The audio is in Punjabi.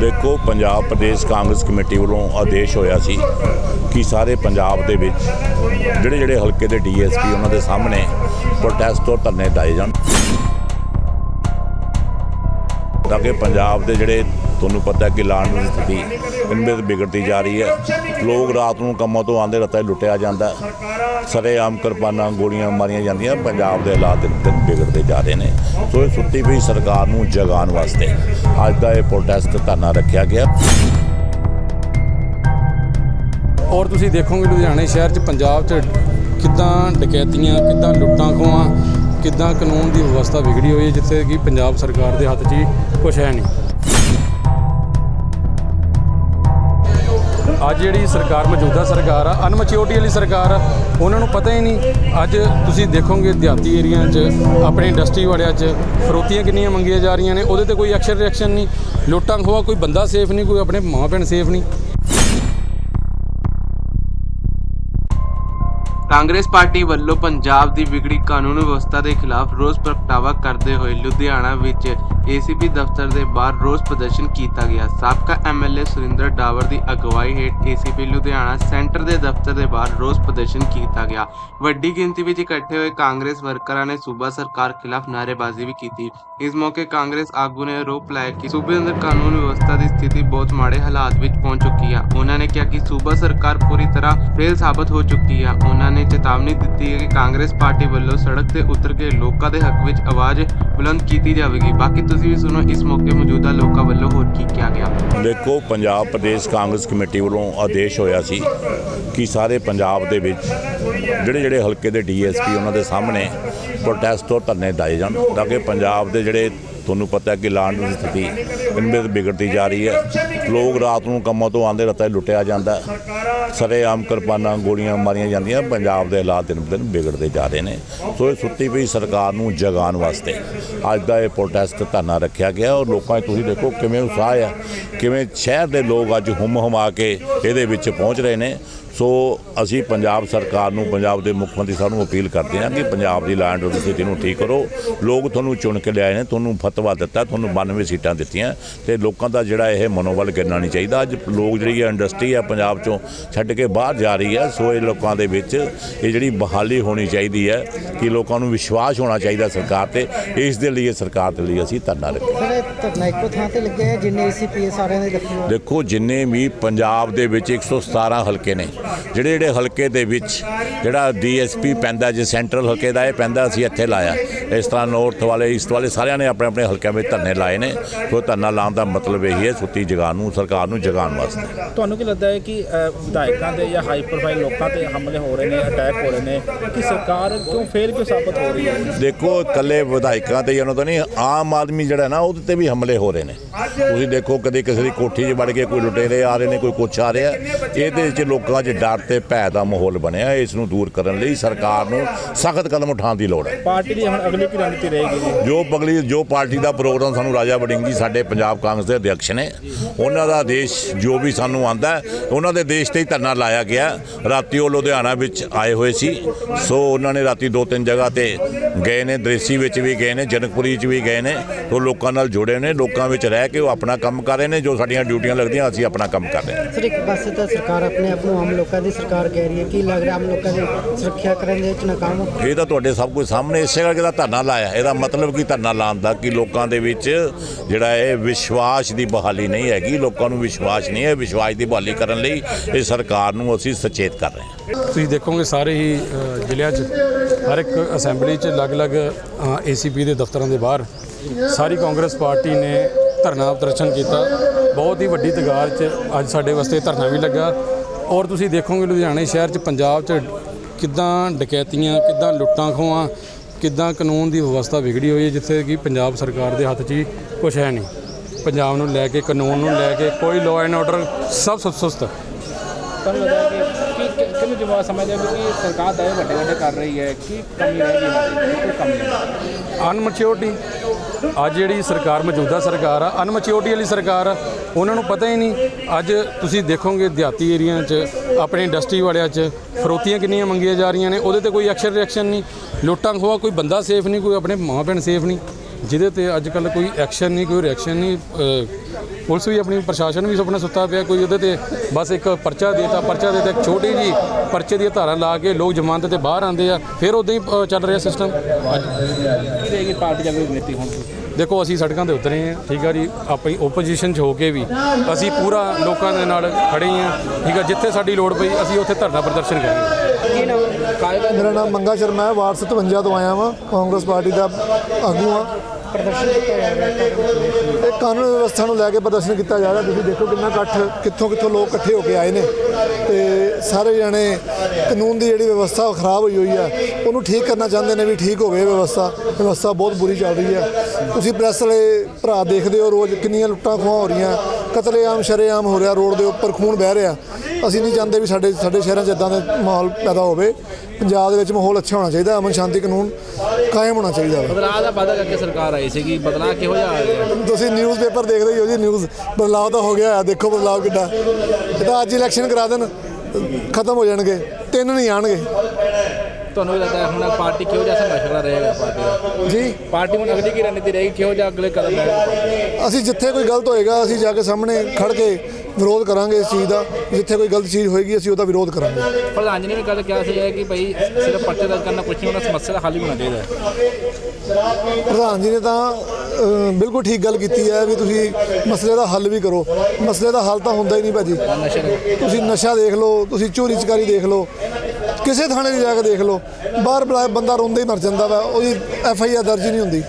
ਦੇਖੋ, ਪੰਜਾਬ ਪ੍ਰਦੇਸ਼ ਕਾਂਗਰਸ ਕਮੇਟੀ ਵੱਲੋਂ ਆਦੇਸ਼ ਹੋਇਆ ਸੀ ਕਿ ਸਾਰੇ ਪੰਜਾਬ ਦੇ ਵਿੱਚ ਜਿਹੜੇ ਜਿਹੜੇ ਹਲਕੇ ਦੇ ਡੀਐਸਪੀ ਉਹਨਾਂ ਦੇ ਸਾਹਮਣੇ ਪ੍ਰੋਟੈਸਟ ਤੋਂ ਧਰਨੇ ਲਾਏ ਜਾਣ। ਤਾਂ ਕਿ ਪੰਜਾਬ ਦੇ ਜਿਹੜੇ ਤੁਹਾਨੂੰ ਪਤਾ ਕਿ ਲਾਂਡ ਦੀ ਸਥਿਤੀ ਦਿਨ ਵਿਗੜਦੀ ਜਾ ਰਹੀ ਹੈ। ਲੋਕ ਰਾਤ ਨੂੰ ਕੰਮਾਂ ਤੋਂ ਆਉਂਦੇ ਰਤਾ ਲੁੱਟਿਆ ਜਾਂਦਾ ਸਰੇਆਮ ਕਿਰਪਾਨਾਂ ਗੋਲੀਆਂ ਮਾਰੀਆਂ ਜਾਂਦੀਆਂ, ਪੰਜਾਬ ਦੇ ਹਾਲਾਤ ਦਿਨ ਵਿਗੜਦੇ ਜਾ ਰਹੇ ਨੇ। ਸੋ ਇਹ ਸੁੱਤੀ ਪਈ ਸਰਕਾਰ ਨੂੰ ਜਗਾਉਣ ਵਾਸਤੇ। ਅੱਜ ਦਾ ਇਹ ਪ੍ਰੋਟੈਸਟ ਧਰਨਾ ਰੱਖਿਆ ਗਿਆ। ਔਰ ਤੁਸੀਂ ਦੇਖੋਗੇ ਲੁਧਿਆਣੇ ਸ਼ਹਿਰ 'ਚ ਪੰਜਾਬ 'ਚ ਕਿੱਦਾਂ ਡਕੈਤੀਆਂ, ਕਿੱਦਾਂ ਲੁੱਟਾਂ ਖੋਹਾਂ, ਕਿੱਦਾਂ ਕਾਨੂੰਨ ਦੀ ਵਿਵਸਥਾ ਵਿਗੜੀ ਹੋਈ ਹੈ, ਜਿੱਥੇ ਕਿ ਪੰਜਾਬ ਸਰਕਾਰ ਦੇ ਹੱਥ 'ਚ ਹੀ ਕੁਝ ਹੈ ਨਹੀਂ। ਅੱਜ ਜਿਹੜੀ ਸਰਕਾਰ ਮੌਜੂਦਾ ਸਰਕਾਰ ਆ ਅਨਮੈਚਿਓਰਟੀ ਵਾਲੀ ਸਰਕਾਰ ਆ, ਉਹਨਾਂ ਨੂੰ ਪਤਾ ਹੀ ਨਹੀਂ। ਅੱਜ ਤੁਸੀਂ ਦੇਖੋਗੇ ਦਿਹਾਤੀ ਏਰੀਆ 'ਚ, ਆਪਣੇ ਇੰਡਸਟਰੀ ਵਾਲਿਆਂ 'ਚ, ਫਰੋਤੀਆਂ ਕਿੰਨੀਆਂ ਮੰਗੀਆਂ ਜਾ ਰਹੀਆਂ ਨੇ, ਉਹਦੇ ਤੇ ਕੋਈ ਐਕਸ਼ਨ ਰਿਐਕਸ਼ਨ ਨਹੀਂ। ਲੁੱਟਾਂ ਖੋਹਾਂ, ਕੋਈ ਬੰਦਾ ਸੇਫ ਨਹੀਂ, ਕੋਈ ਆਪਣੇ ਮਾਂ ਭੈਣ ਸੇਫ ਨਹੀਂ। ਕਾਂਗਰਸ ਪਾਰਟੀ ਵੱਲੋਂ ਪੰਜਾਬ ਦੀ ਵਿਗੜੀ ਕਾਨੂੰਨ ਵਿਵਸਥਾ ਦੇ ਖਿਲਾਫ ਰੋਸ ਪ੍ਰਗਟਾਵਾ ਕਰਦੇ ਹੋਏ ਲੁਧਿਆਣਾ ਵਿੱਚ ਏਸੀਪੀ ਦਫ਼ਤਰ ਦੇ ਬਾਹਰ ਰੋਸ ਪ੍ਰਦਰਸ਼ਨ ਕੀਤਾ ਗਿਆ। ਸਾਬਕਾ ਐਮਐਲਏ ਸੁਰਿੰਦਰ ਡਾਵਰ ਦੀ ਅਗਵਾਈ ਹੇਠ ਏਸੀਪੀ ਲੁਧਿਆਣਾ ਸੈਂਟਰ ਦੇ ਦਫ਼ਤਰ ਦੇ ਬਾਹਰ ਰੋਸ ਪ੍ਰਦਰਸ਼ਨ ਕੀਤਾ ਗਿਆ। ਵੱਡੀ ਗਿਣਤੀ ਵਿੱਚ ਇਕੱਠੇ ਹੋਏ ਕਾਂਗਰਸ ਵਰਕਰਾਂ ਨੇ ਸੂਬਾ ਸਰਕਾਰ ਖਿਲਾਫ ਨਾਅਰੇਬਾਜ਼ੀ ਵੀ ਕੀਤੀ। ਇਸ ਮੌਕੇ ਕਾਂਗਰਸ ਆਗੂ ਨੇ ਆਰੋਪ ਲਾਇਆ ਕਿ ਸੂਬੇ ਅੰਦਰ ਕਾਨੂੰਨ ਵਿਵਸਥਾ ਦੀ ਸਥਿਤੀ ਬਹੁਤ ਮਾੜੇ ਹਾਲਾਤ ਵਿੱਚ ਪਹੁੰਚ ਚੁੱਕੀ ਹੈ ਉਹਨਾਂ ਨੇ ਕਿਹਾ ਕਿ ਸੂਬਾ ਸਰਕਾਰ ਪੂਰੀ ਤਰ੍ਹਾਂ ਫੇਲ ਸਾਬਤ ਹੋ ਚੁੱਕੀ ਹੈ ਉਹਨਾਂ ਨੇ ਚੇਤਾਵਨੀ ਦਿੱਤੀ ਹੈ ਕਿ ਕਾਂਗਰਸ ਪਾਰਟੀ ਵੱਲੋਂ ਸੜਕ ਤੇ ਉਤਰ ਕੇ ਲੋਕਾਂ ਦੇ ਹੱਕ ਵਿੱਚ ਆਵਾਜ਼ ਬੁਲੰਦ ਕੀਤੀ ਜਾਵੇਗੀ। ਬਾਕੀ ਤੁਸੀਂ ਵੀ ਸੁਣੋ, ਇਸ ਮੌਕੇ ਮੌਜੂਦਾ ਲੋਕਾਂ ਵੱਲੋਂ ਹੋਰ ਕੀ ਕਿਹਾ ਗਿਆ? ਦੇਖੋ, ਪੰਜਾਬ ਪ੍ਰਦੇਸ਼ ਕਾਂਗਰਸ ਕਮੇਟੀ ਵੱਲੋਂ ਆਦੇਸ਼ ਹੋਇਆ ਸੀ ਕਿ ਸਾਰੇ ਪੰਜਾਬ ਦੇ ਵਿੱਚ ਜਿਹੜੇ ਜਿਹੜੇ ਹਲਕੇ ਦੇ ਡੀਐਸਪੀ ਉਹਨਾਂ ਦੇ ਸਾਹਮਣੇ ਪ੍ਰੋਟੈਸਟ ਔਰ ਧਰਨੇ ਲਾਏ ਜਾਣ ਤਾਂ ਕਿ ਪੰਜਾਬ ਦੇ ਜਿਹੜੇ ਤੁਹਾਨੂੰ ਪਤਾ ਹੈ ਕਿ ਲਾਂਡ ਦੀ ਸਥਿਤੀ ਦਿਨ ਵਿਗੜਦੀ ਜਾ ਰਹੀ ਹੈ। ਲੋਕ ਰਾਤ ਨੂੰ ਕੰਮਾਂ ਤੋਂ ਆਉਂਦੇ ਰਤਾ ਲੁੱਟਿਆ ਜਾਂਦਾ ਸਰੇਆਮ ਕਿਰਪਾਨਾਂ ਗੋਲੀਆਂ ਮਾਰੀਆਂ ਜਾਂਦੀਆਂ, ਪੰਜਾਬ ਦੇ ਹਾਲਾਤ ਦਿਨ ਬੇ ਦਿਨ ਵਿਗੜਦੇ ਜਾ ਰਹੇ ਨੇ। ਸੋ ਇਹ ਸੁੱਤੀ ਪਈ ਸਰਕਾਰ ਨੂੰ ਜਗਾਉਣ ਵਾਸਤੇ। ਅੱਜ ਦਾ ਇਹ ਪ੍ਰੋਟੈਸਟ ਧਰਨਾ ਰੱਖਿਆ ਗਿਆ ਔਰ ਲੋਕਾਂ 'ਚ ਤੁਸੀਂ ਦੇਖੋ ਕਿਵੇਂ ਉਤਸ਼ਾਹ ਆ, ਕਿਵੇਂ ਸ਼ਹਿਰ ਦੇ ਲੋਕ ਅੱਜ ਹੁਮ ਹੁਮਾ ਕੇ ਇਹਦੇ ਵਿੱਚ ਪਹੁੰਚ ਰਹੇ ਨੇ। ਸੋ ਅਸੀਂ ਪੰਜਾਬ ਸਰਕਾਰ ਨੂੰ, ਪੰਜਾਬ ਦੇ ਮੁੱਖ ਮੰਤਰੀ ਸਾਹਿਬ ਨੂੰ ਅਪੀਲ ਕਰਦੇ ਹਾਂ ਕਿ ਪੰਜਾਬ ਦੀ ਲੈਂਡ ਦੀ ਸਥਿਤੀ ਨੂੰ ਠੀਕ ਕਰੋ। ਲੋਕ ਤੁਹਾਨੂੰ ਚੁਣ ਕੇ ਲਿਆਏ ਨੇ, ਤੁਹਾਨੂੰ ਫਤਵਾ ਦਿੱਤਾ, ਤੁਹਾਨੂੰ 92 ਸੀਟਾਂ ਦਿੱਤੀਆਂ ਤੇ ਲੋਕਾਂ ਦਾ ਜਿਹੜਾ ਇਹ ਮਨੋਬਲ ਗਿਰਨਾ ਨਹੀਂ ਚਾਹੀਦਾ। ਅੱਜ ਲੋਕ ਜਿਹੜੀ ਹੈ ਇੰਡਸਟਰੀ ਆ ਪੰਜਾਬ ਚੋਂ ਛੱਡ ਕੇ ਬਾਹਰ ਜਾ ਰਹੀ ਹੈ ਸੋ ਇਹ ਲੋਕਾਂ ਦੇ ਵਿੱਚ ਇਹ ਜਿਹੜੀ ਬਹਾਲੀ ਹੋਣੀ ਚਾਹੀਦੀ ਹੈ ਕਿ ਲੋਕਾਂ ਨੂੰ ਵਿਸ਼ਵਾਸ ਹੋਣਾ ਚਾਹੀਦਾ ਸਰਕਾਰ ਤੇ ਇਸ ਦੇ ਲਈ ਇਹ ਸਰਕਾਰ ਦੇ ਲਈ ਅਸੀਂ ਧਰਨਾ ਰੱਖਿਆ। ਧਰਨਾ ਇੱਕੋ ਥਾਂ ਤੇ ਲੱਗਿਆ ਜਿੰਨੇ ਏਸੀਪੀ ਸਾਰਿਆਂ ਦੇ ਹੋਏ ਦੇਖੋ ਜਿੰਨੇ ਵੀ ਪੰਜਾਬ ਦੇ ਵਿੱਚ 117 ਹਲਕੇ ਨੇ ਜਿਹੜੇ ਜਿਹੜੇ ਹਲਕੇ ਦੇ ਵਿੱਚ ਜਿਹੜਾ ਡੀਐਸਪੀ ਪੈਂਦਾ ਜੇ ਸੈਂਟਰਲ ਹਲਕੇ ਦਾ ਇਹ ਪੈਂਦਾ ਅਸੀਂ ਇੱਥੇ ਲਾਇਆ। ਇਸ ਤਰ੍ਹਾਂ ਨਾਰਥ ਵਾਲੇ ਈਸਟ ਵਾਲੇ ਸਾਰਿਆਂ ਨੇ ਆਪਣੇ ਆਪਣੇ ਹਲਕਿਆਂ ਵਿੱਚ ਧਰਨੇ ਲਾਏ ਨੇ। ਸੋ ਧਰਨਾ ਲਾਉਣ ਦਾ ਮਤਲਬ ਇਹੀ ਹੈ ਸੁੱਤੀ ਜਗਾਉਣ ਨੂੰ ਸਰਕਾਰ ਨੂੰ ਜਗਾਉਣ ਵਾਸਤੇ। ਤੁਹਾਨੂੰ ਕੀ ਲੱਗਦਾ ਹੈ ਕਿ ਵਿਧਾਇਕਾਂ ਦੇ ਜਾਂ ਹਾਈ ਪ੍ਰੋਫਾਈਲ ਲੋਕਾਂ ਤੇ ਹਮਲੇ ਹੋ ਰਹੇ ਨੇ ਅਟੈਕ ਹੋ ਰਹੇ ਨੇ ਕਿ ਸਰਕਾਰ ਕਿਉਂ ਫੇਲ ਕਿਉਂ ਸਾਬਤ ਹੋ ਰਹੀ ਹੈ? ਦੇਖੋ ਇਕੱਲੇ ਵਿਧਾਇਕਾਂ ਤੇ ਉਹਨਾਂ ਤੋਂ ਨਹੀਂ ਆਮ ਆਦਮੀ ਜਿਹੜਾ ਨਾ ਉਹਦੇ ਤੇ ਵੀ ਹਮਲੇ ਹੋ ਰਹੇ ਨੇ। ਤੁਸੀਂ ਦੇਖੋ ਕਦੇ ਕਿਸੇ ਦੀ ਕੋਠੀ 'ਚ ਵੜ ਕੇ ਕੋਈ ਲੁਟੇਰੇ ਆ ਰਹੇ ਨੇ ਕੋਈ ਕੁਛ ਆ ਰਿਹਾ। ਇਹਦੇ ਵਿੱਚ ਲੋਕਾਂ 'ਚ ਡਰ ਤੇ ਭੈ ਦਾ ਮਾਹੌਲ ਬਣਿਆ ਇਸ ਨੂੰ ਦੂਰ ਕਰਨ ਲਈ ਸਰਕਾਰ ਨੂੰ ਸਖਤ ਕਦਮ ਉਠਾਉਣ ਦੀ ਲੋੜ ਹੈ। ਪਾਰਟੀ ਦੀ ਹੁਣ ਕੀ ਰਣਨੀਤੀ ਰਹੇਗੀ ਜੀ? ਜੋ ਪਗਲੀ ਜੋ ਪਾਰਟੀ ਦਾ ਪ੍ਰੋਗਰਾਮ ਸਾਨੂੰ ਰਾਜਾ ਵੜਿੰਗ ਜੀ ਸਾਡੇ ਪੰਜਾਬ ਕਾਂਗਰਸ ਦੇ ਅਧਿਕਸ਼ ਨੇ ਉਹਨਾਂ ਦਾ ਆਦੇਸ਼ ਜੋ ਵੀ ਸਾਨੂੰ ਆਂਦਾ ਹੈ, ਉਹਨਾਂ ਦੇ ਦੇਸ਼ ਤੇ ਹੀ ਧਰਨਾ ਲਾਇਆ ਗਿਆ। ਰਾਤੀ ਉਹ ਲੁਧਿਆਣਾ ਵਿੱਚ ਆਏ ਹੋਏ ਸੀ ਸੋ ਉਹਨਾਂ ਨੇ ਰਾਤੀ ਦੋ ਤਿੰਨ ਜਗ੍ਹਾ ਤੇ ਗਏ ਨੇ ਦ੍ਰੇਸੀ ਵਿੱਚ ਵੀ ਗਏ ਨੇ ਜਨਕਪੁਰੀ 'ਚ ਵੀ ਗਏ ਨੇ ਉਹ ਲੋਕਾਂ ਨਾਲ ਜੁੜੇ ਨੇ ਲੋਕਾਂ ਵਿੱਚ ਰਹਿ ਕੇ ਉਹ ਆਪਣਾ ਕੰਮ ਕਰ ਰਹੇ ਨੇ ਜੋ ਸਾਡੀਆਂ ਡਿਊਟੀਆਂ ਲੱਗਦੀਆਂ ਅਸੀਂ ਆਪਣਾ ਕੰਮ ਕਰ ਰਹੇ ਹਾਂ। ਸਰ ਇੱਕ ਪਾਸੇ ਤਾਂ ਸਰਕਾਰ ਆਪਣੇ ਆਪ ਨੂੰ ਆਮ ਲੋਕਾਂ ਦੀ ਸਰਕਾਰ ਕਹਿ ਰਹੀ ਹੈ ਕੀ ਲੱਗ ਰਿਹਾ ਆਮ ਲੋਕਾਂ ਦੀ ਸੁਰੱਖਿਆ ਕਰਨ ਦੇ ਵਿੱਚ ਨਾਕਾਮ ਹੋ। ਇਹ ਤਾਂ ਤੁਹਾਡੇ ਸਭ ਕੁਝ ਸਾਹਮਣੇ ਇਸੇ ਕਰਕੇ ਦਾ ਧਰਨਾ ਲਾਇਆ। ਇਹਦਾ ਮਤਲਬ ਕੀ ਧਰਨਾ ਲਾਉਣ ਦਾ? ਕਿ ਲੋਕਾਂ ਦੇ ਵਿੱਚ ਜਿਹੜਾ ਇਹ ਵਿਸ਼ਵਾਸ ਦੀ ਬਹਾਲੀ ਨਹੀਂ ਹੈਗੀ ਲੋਕਾਂ ਨੂੰ ਵਿਸ਼ਵਾਸ ਨਹੀਂ ਹੈ ਵਿਸ਼ਵਾਸ ਦੀ ਬਹਾਲੀ ਕਰਨ ਲਈ ਇਹ ਸਰਕਾਰ ਨੂੰ ਅਸੀਂ ਸੁਚੇਤ ਕਰ ਰਹੇ ਹਾਂ। ਤੁਸੀਂ ਦੇਖੋਗੇ ਸਾਰੇ ਹੀ ਜ਼ਿਲ੍ਹਿਆਂ 'ਚ ਹਰ ਇੱਕ ਅਸੈਂਬਲੀ 'ਚ ਅਲੱਗ-ਅਲੱਗ ਏਸੀਪੀ ਦੇ ਦਫ਼ਤਰਾਂ ਦੇ ਬਾਹਰ ਸਾਰੀ ਕਾਂਗਰਸ ਪਾਰਟੀ ਨੇ ਧਰਨਾ ਪ੍ਰਦਰਸ਼ਨ ਕੀਤਾ। ਬਹੁਤ ਹੀ ਵੱਡੀ ਤਦਾਦ 'ਚ ਅੱਜ ਸਾਡੇ ਵਾਸਤੇ ਧਰਨਾ ਵੀ ਲੱਗਾ। ਔਰ ਤੁਸੀਂ ਦੇਖੋਗੇ ਲੁਧਿਆਣੇ ਸ਼ਹਿਰ 'ਚ, ਪੰਜਾਬ 'ਚ ਕਿੱਦਾਂ ਡਕੈਤੀਆਂ, ਕਿੱਦਾਂ ਲੁੱਟਾਂ ਖੋਹਾਂ, ਕਿੱਦਾਂ ਕਾਨੂੰਨ ਦੀ ਵਿਵਸਥਾ ਵਿਗੜੀ ਹੋਈ ਹੈ, ਜਿੱਥੇ ਕਿ ਪੰਜਾਬ ਸਰਕਾਰ ਦੇ ਹੱਥ 'ਚ ਹੀ ਕੁਝ ਹੈ ਨਹੀਂ। ਪੰਜਾਬ ਨੂੰ ਲੈ ਕੇ, ਕਾਨੂੰਨ ਨੂੰ ਲੈ ਕੇ ਕੋਈ ਲਾਅ ਐਂਡ ਆਰਡਰ ਸਭ ਸੁ- ਸੁਸਤ। ਤੁਹਾਨੂੰ ਲੱਗਦਾ ਕਿ ਕਿ ਕਿਹਨੂੰ ਜਵਾਬ ਸਮਝਦੇ ਹੋ ਕਿ ਸਰਕਾਰ ਦਾਅਵੇ ਵੱਡੇ ਵੱਡੇ ਕਰ ਰਹੀ ਹੈ, ਕਿ ਕਮੀ ਰਹੇਗੀ ਇਹਨਾਂ ਕੋਈ ਕਮੀ ਨਹੀਂ ਅਨਮੈਚਿਓਰਟੀ ਅੱਜ ਜਿਹੜੀ ਸਰਕਾਰ ਮੌਜੂਦਾ ਸਰਕਾਰ ਆ ਅਨਮੈਚਿਓਰਟੀ ਵਾਲੀ ਸਰਕਾਰ ਆ, ਉਹਨਾਂ ਨੂੰ ਪਤਾ ਹੀ ਨਹੀਂ। ਅੱਜ ਤੁਸੀਂ ਦੇਖੋਗੇ ਦਿਹਾਤੀ ਏਰੀਆ 'ਚ, ਆਪਣੇ ਇੰਡਸਟਰੀ ਵਾਲਿਆਂ 'ਚ, ਫਰੋਤੀਆਂ ਕਿੰਨੀਆਂ ਮੰਗੀਆਂ ਜਾ ਰਹੀਆਂ ਨੇ, ਉਹਦੇ ਤੇ ਕੋਈ ਐਕਸ਼ਨ ਰਿਐਕਸ਼ਨ ਨਹੀਂ। ਲੁੱਟਾਂ ਖੋਹਾਂ ਕੋਈ ਬੰਦਾ ਸੇਫ ਨਹੀਂ, ਕੋਈ ਆਪਣੇ ਮਾਂ ਭੈਣ ਸੇਫ ਨਹੀਂ। ਜਿਹਦੇ ਤੇ ਅੱਜ ਕੱਲ ਕੋਈ ਐਕਸ਼ਨ ਨਹੀਂ, ਕੋਈ ਰਿਐਕਸ਼ਨ ਨਹੀਂ ਪੁਲਿਸ ਵੀ ਆਪਣੀ ਪ੍ਰਸ਼ਾਸਨ ਵੀ ਸੁਪਨਾ ਸੁੱਤਾ ਪਿਆ ਕੋਈ ਉਹਦੇ ਤੇ ਬਸ ਇੱਕ ਪਰਚਾ ਦੇਤਾ ਪਰਚਾ ਦੇ ਤੇ ਇੱਕ ਛੋਟੀ ਜੀ ਪਰਚੇ ਦੀਆਂ ਧਾਰਾਂ ਲਾ ਕੇ ਲੋਕ ਜ਼ਮਾਨਤ ਤੇ ਬਾਹਰ ਆਉਂਦੇ ਆ ਫਿਰ ਉਦਾਂ ਹੀ ਚੱਲ ਰਿਹਾ ਸਿਸਟਮ ਅੱਜ ਕੀ ਰਹੇਗੀ ਪਾਰਟੀ ਦਾ ਨੀਤੀ ਹੁਣ? ਦੀ? ਦੇਖੋ ਅਸੀਂ ਸੜਕਾਂ ਤੇ ਉਤਰੇ ਹਾਂ ਠੀਕ ਆ ਜੀ ਆਪਣੀ ਓਪੋਜੀਸ਼ਨ 'ਚ ਹੋ ਕੇ ਵੀ ਅਸੀਂ ਪੂਰਾ ਲੋਕਾਂ ਦੇ ਨਾਲ ਖੜੇ ਹਾਂ ਠੀਕ ਆ ਜਿੱਥੇ ਸਾਡੀ ਲੋੜ ਪਈ ਅਸੀਂ ਉੱਥੇ ਧਰਨਾ ਪ੍ਰਦਰਸ਼ਨ ਕਰਾਂਗੇ ਕੀ ਨਾਮ? ਕਾਇਦਾ ਮੇਰਾ ਨਾਮ ਮੰਗਾ ਸ਼ਰਮਾ ਹੈ ਵਾਰਡ 57 ਤੋਂ ਆਇਆ ਵਾਂ ਕਾਂਗਰਸ ਪਾਰਟੀ ਦਾ ਆਗੂ ਹਾਂ। ਪ੍ਰਦਰਸ਼ਨ ਕੀਤਾ ਜਾ ਰਿਹਾ ਇਹ ਕਾਨੂੰਨ ਵਿਵਸਥਾ ਨੂੰ ਲੈ ਕੇ ਪ੍ਰਦਰਸ਼ਨ ਕੀਤਾ ਜਾ ਰਿਹਾ। ਤੁਸੀਂ ਦੇਖੋ ਕਿੰਨਾ ਇਕੱਠ, ਕਿੱਥੋਂ ਕਿੱਥੋਂ ਲੋਕ ਇਕੱਠੇ ਹੋ ਕੇ ਆਏ ਨੇ। ਤੇ ਸਾਰੇ ਜਣੇ ਕਾਨੂੰਨ ਦੀ ਜਿਹੜੀ ਵਿਵਸਥਾ ਉਹ ਖਰਾਬ ਹੋਈ ਹੋਈ ਆ। ਉਹਨੂੰ ਠੀਕ ਕਰਨਾ ਚਾਹੁੰਦੇ ਨੇ ਵੀ ਠੀਕ ਹੋਵੇ ਵਿਵਸਥਾ। ਵਿਵਸਥਾ ਬਹੁਤ ਬੁਰੀ ਚੱਲ ਰਹੀ ਆ। ਤੁਸੀਂ ਪ੍ਰੈਸ ਵਾਲੇ ਭਰਾ ਦੇਖਦੇ ਹੋ ਰੋਜ਼ ਕਿੰਨੀਆਂ ਲੁੱਟਾਂ ਖੋਹਾਂ ਹੋ ਰਹੀਆਂ। ਕਤਲੇਆਮ, ਸ਼ਰੇਆਮ ਹੋ ਰਿਹਾ ਰੋਡ ਦੇ ਉੱਪਰ। ਖੂਨ ਵਹਿ ਰਿਹਾ। ਅਸੀਂ ਨਹੀਂ ਚਾਹੁੰਦੇ ਵੀ ਸਾਡੇ ਸਾਡੇ ਸ਼ਹਿਰਾਂ 'ਚ ਇਦਾਂ ਦਾ ਮਾਹੌਲ ਪੈਦਾ ਹੋਵੇ। ਪੰਜਾਬ ਦੇ ਵਿੱਚ ਮਾਹੌਲ ਅੱਛਾ ਹੋਣਾ ਚਾਹੀਦਾ ਅਮਨ ਸ਼ਾਂਤੀ ਕਾਨੂੰਨ ਕਾਇਮ ਹੋਣਾ ਚਾਹੀਦਾ ਬਦਲਾਅ ਦਾ ਵਾਅਦਾ ਕਰਕੇ ਸਰਕਾਰ ਆਈ ਸੀਗੀ ਬਦਲਾਅ ਕਿਹੋ ਜਿਹਾ ਆ ਗਿਆ? ਤੁਸੀਂ ਨਿਊਜ਼ ਪੇਪਰ ਦੇਖਦੇ ਹੀ ਜੀ ਨਿਊਜ਼ ਬਦਲਾਅ ਤਾਂ ਹੋ ਗਿਆ ਹੈ ਦੇਖੋ ਬਦਲਾਅ ਕਿੱਡਾ। ਇਹ ਤਾਂ ਅੱਜ ਇਲੈਕਸ਼ਨ ਕਰਾ ਦੇਣ ਖਤਮ ਹੋ ਜਾਣਗੇ ਤਿੰਨ ਨਹੀਂ ਆਣਗੇ। ਤੁਹਾਨੂੰ ਵੀ ਲੱਗਦਾ ਹੈ ਹੁਣ ਪਾਰਟੀ ਕਿਹੋ ਜਿਹਾ ਸੰਘਰਸ਼ ਰਹੇਗਾ ਪਾਰਟੀ ਦਾ? ਜੀ। ਪਾਰਟੀ ਹੁਣ ਅਗਲੀ ਕੀ ਰਣਨੀਤੀ ਰਹੇਗੀ? ਕਿਹੋ ਜਿਹਾ ਅਗਲੇ ਕਦਮ ਲੈਣਗੇ ਅਸੀਂ ਜਿੱਥੇ ਕੋਈ ਗਲਤ ਹੋਏਗਾ ਅਸੀਂ ਜਾ ਕੇ ਸਾਹਮਣੇ ਖੜ ਕੇ ਵਿਰੋਧ ਕਰਾਂਗੇ ਇਸ ਚੀਜ਼ ਦਾ। ਜਿੱਥੇ ਕੋਈ ਗਲਤ ਚੀਜ਼ ਹੋਏਗੀ ਅਸੀਂ ਉਹਦਾ ਵਿਰੋਧ ਕਰਾਂਗੇ। ਪ੍ਰਧਾਨ ਜੀ ਨੇ ਵੀ ਗੱਲ ਕਿਹਾ ਸੀ ਕਿ ਭਾਈ ਸਿਰਫ ਪਰਚੇ ਦਰਜ ਕਰਨਾ ਕੁਛ ਨਹੀਂ ਉਹਨਾਂ ਸਮੱਸਿਆ ਦਾ ਹੱਲ ਹੀ ਹੋਣਾ ਚਾਹੀਦਾ ਹੈ। ਪ੍ਰਧਾਨ ਜੀ ਨੇ ਤਾਂ ਬਿਲਕੁਲ ਠੀਕ ਗੱਲ ਕੀਤੀ ਹੈ ਵੀ ਤੁਸੀਂ ਮਸਲੇ ਦਾ ਹੱਲ ਵੀ ਕਰੋ। ਮਸਲੇ ਦਾ ਹੱਲ ਤਾਂ ਹੁੰਦਾ ਹੀ ਨਹੀਂ ਭਾਜੀ। ਤੁਸੀਂ ਨਸ਼ਾ ਦੇਖ ਲਓ ਤੁਸੀਂ ਚੋਰੀ ਚਕਾਰੀ ਦੇਖ ਲਓ। ਕਿਸੇ ਥਾਣੇ 'ਚ ਜਾ ਕੇ ਦੇਖ ਲਓ। ਬਾਹਰ ਬੁਲਾਇਆ, ਬੰਦਾ ਰੋਂਦਾ ਹੀ ਮਰ ਜਾਂਦਾ ਵਾ, ਉਹਦੀ ਐਫ ਆਈ ਆਰ ਦਰਜ ਹੀ ਨਹੀਂ ਹੁੰਦੀ।